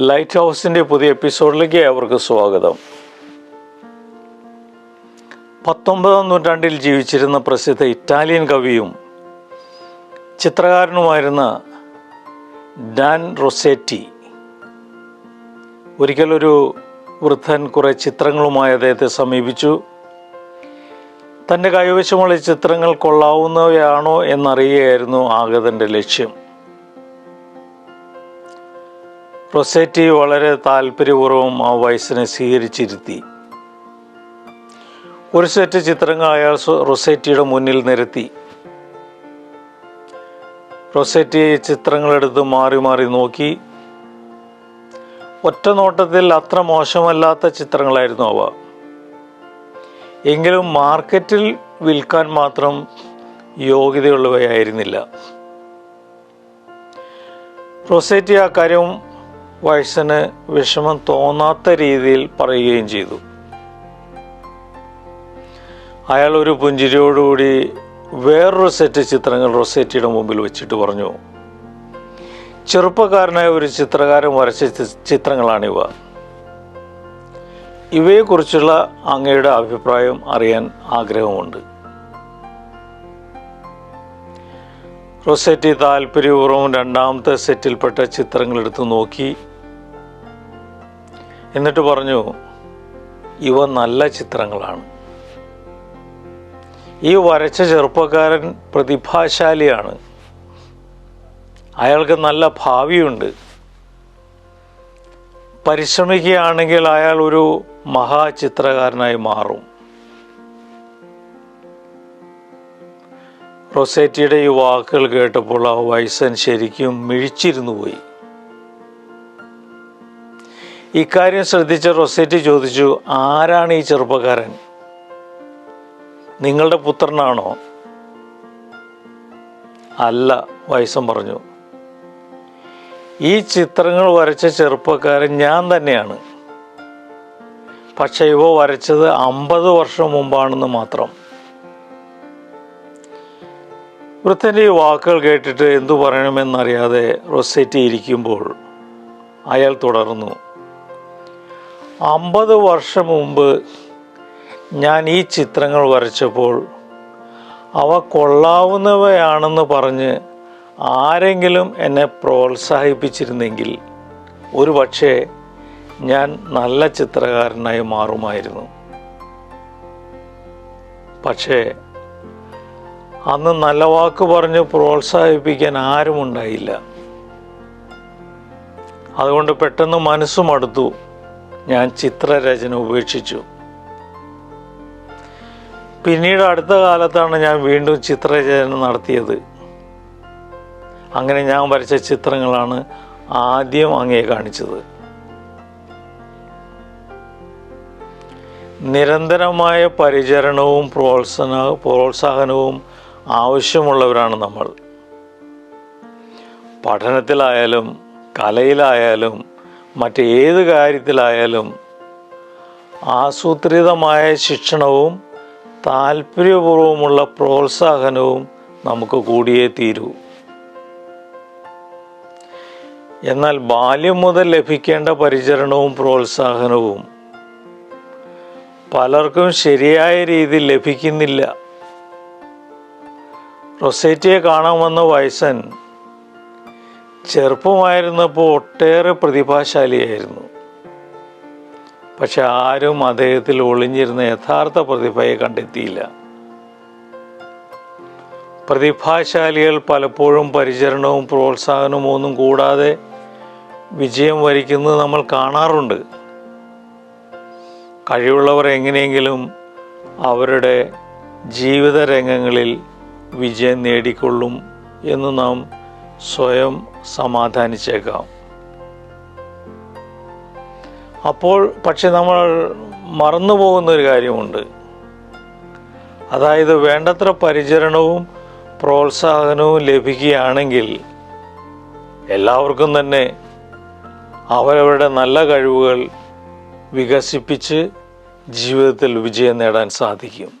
Light ഹൗസിന്റെ പുതിയ എപ്പിസോഡിലേക്ക് അവർക്ക് സ്വാഗതം. പത്തൊമ്പതാം നൂറ്റാണ്ടിൽ ജീവിച്ചിരുന്ന പ്രസിദ്ധ ഇറ്റാലിയൻ കവിയും ചിത്രകാരനുമായിരുന്ന ഡാൻ റൊസേറ്റി ഒരിക്കലൊരു വൃദ്ധൻ കുറേ ചിത്രങ്ങളുമായി അദ്ദേഹത്തെ സമീപിച്ചു. തന്റെ കൈവശമുള്ള ചിത്രങ്ങൾ കൊള്ളാവുന്നവയാണോ എന്നറിയുകയായിരുന്നു ആഗതന്റെ ലക്ഷ്യം. റൊസേറ്റി വളരെ താല്പര്യപൂർവം ആ വയസ്സിനെ സ്വീകരിച്ചിരുത്തി. ഒരു സെറ്റ് ചിത്രങ്ങൾ അയാൾ റൊസേറ്റിയുടെ മുന്നിൽ നിരത്തി. റൊസേറ്റി ചിത്രങ്ങളെടുത്ത് മാറി മാറി നോക്കി. ഒറ്റ നോട്ടത്തിൽ അത്ര മോശമല്ലാത്ത ചിത്രങ്ങളായിരുന്നു അവ. എങ്കിലും മാർക്കറ്റിൽ വിൽക്കാൻ മാത്രം യോഗ്യതയുള്ളവയായിരുന്നില്ല. റൊസേറ്റി ആ കാര്യം വയസ്സിന് വിഷമം തോന്നാത്ത രീതിയിൽ പറയുകയും ചെയ്തു. അയാൾ ഒരു പുഞ്ചിരിയോടുകൂടി വേറൊരു സെറ്റ് ചിത്രങ്ങൾ റൊസേറ്റിയുടെ മുമ്പിൽ വെച്ചിട്ട് പറഞ്ഞു ചെറുപ്പക്കാരനായ ഒരു ചിത്രകാരൻ വരച്ച ചിത്രങ്ങളാണിവ. ഇവയെക്കുറിച്ചുള്ള അങ്ങയുടെ അഭിപ്രായം അറിയാൻ ആഗ്രഹമുണ്ട്. റൊസെറ്റി താല്പര്യപൂർവം രണ്ടാമത്തെ സെറ്റിൽപ്പെട്ട ചിത്രങ്ങൾ എടുത്ത് നോക്കി എന്നിട്ട് പറഞ്ഞു ഇവ നല്ല ചിത്രങ്ങളാണ്. ഈ വരച്ച ചെറുപ്പക്കാരൻ പ്രതിഭാശാലിയാണ്. അയാൾക്ക് നല്ല ഭാവിയുണ്ട്. പരിശ്രമിക്കുകയാണെങ്കിൽ അയാൾ ഒരു മഹാചിത്രകാരനായി മാറും. റൊസേറ്റിയുടെ ഈ വാക്കുകൾ കേട്ടപ്പോൾ ആ വയസ്സൻ ശരിക്കും മിഴിച്ചിരുന്നു പോയി ഇക്കാര്യം ശ്രദ്ധിച്ച റൊസേറ്റി ചോദിച്ചു ആരാണ് ഈ ചെറുപ്പക്കാരൻ? നിങ്ങളുടെ പുത്രനാണോ? അല്ല വയസ്സം പറഞ്ഞു. ഈ ചിത്രങ്ങൾ വരച്ച ചെറുപ്പക്കാരൻ ഞാൻ തന്നെയാണ്. പക്ഷെ ഇവ വരച്ചത് അമ്പത് വർഷം മുമ്പാണെന്ന് മാത്രം. വൃത്തന്റെ ഈ വാക്കുകൾ കേട്ടിട്ട് എന്തു പറയണമെന്നറിയാതെ റൊസേറ്റി ഇരിക്കുമ്പോൾ അയാൾ തുടർന്നു. അമ്പത് വർഷം മുമ്പ് ഞാൻ ഈ ചിത്രങ്ങൾ വരച്ചപ്പോൾ അവ കൊള്ളാവുന്നവയാണെന്ന് പറഞ്ഞ് ആരെങ്കിലും എന്നെ പ്രോത്സാഹിപ്പിച്ചിരുന്നെങ്കിൽ ഒരു പക്ഷേ ഞാൻ നല്ല ചിത്രകാരനായി മാറുമായിരുന്നു. പക്ഷേ അന്ന് നല്ല വാക്ക് പറഞ്ഞ് പ്രോത്സാഹിപ്പിക്കാൻ ആരുമുണ്ടായില്ല. അതുകൊണ്ട് പെട്ടെന്ന് മനസ്സും അടുത്തു ഞാൻ ചിത്രരചന ഉപേക്ഷിച്ചു. പിന്നീട് അടുത്ത കാലത്താണ് ഞാൻ വീണ്ടും ചിത്രരചന നടത്തിയത്. അങ്ങനെ ഞാൻ വരച്ച ചിത്രങ്ങളാണ് ആദ്യം അങ്ങേ കാണിച്ചത്. നിരന്തരമായ പരിചരണവും പ്രോത്സാഹന പ്രോത്സാഹനവും ആവശ്യമുള്ളവരാണ് നമ്മൾ. പഠനത്തിലായാലും കലയിലായാലും മറ്റേത് കാര്യത്തിലായാലും ആസൂത്രിതമായ ശിക്ഷണവും താല്പര്യപൂർവമുള്ള പ്രോത്സാഹനവും നമുക്ക് കൂടിയേ തീരൂ. എന്നാൽ ബാല്യം മുതൽ ലഭിക്കേണ്ട പരിചരണവും പ്രോത്സാഹനവും പലർക്കും ശരിയായ രീതിയിൽ ലഭിക്കുന്നില്ല. റൊസേറ്റിയെ കാണാമെന്ന വയസ്സൻ ചെറുപ്പമായിരുന്നപ്പോൾ ഒട്ടേറെ പ്രതിഭാശാലിയായിരുന്നു. പക്ഷെ ആരും അദ്ദേഹത്തിൽ ഒളിഞ്ഞിരുന്ന യഥാർത്ഥ പ്രതിഭയെ കണ്ടെത്തിയില്ല. പ്രതിഭാശാലികൾ പലപ്പോഴും പരിചരണവും പ്രോത്സാഹനവും ഒന്നും കൂടാതെ വിജയം വരിക്കുന്നത് നമ്മൾ കാണാറുണ്ട്. കഴിവുള്ളവർ എങ്ങനെയെങ്കിലും അവരുടെ ജീവിത രംഗങ്ങളിൽ വിജയം നേടിക്കൊള്ളും എന്ന് നാം സ്വയം സമാധാനിച്ചേക്കാം. അപ്പോൾ പക്ഷെ നമ്മൾ മറന്നു പോകുന്ന ഒരു കാര്യമുണ്ട്. അതായത് വേണ്ടത്ര പരിചരണവും പ്രോത്സാഹനവും ലഭിക്കുകയാണെങ്കിൽ എല്ലാവർക്കും തന്നെ അവരവരുടെ നല്ല കഴിവുകൾ വികസിപ്പിച്ച് ജീവിതത്തിൽ വിജയം നേടാൻ സാധിക്കും.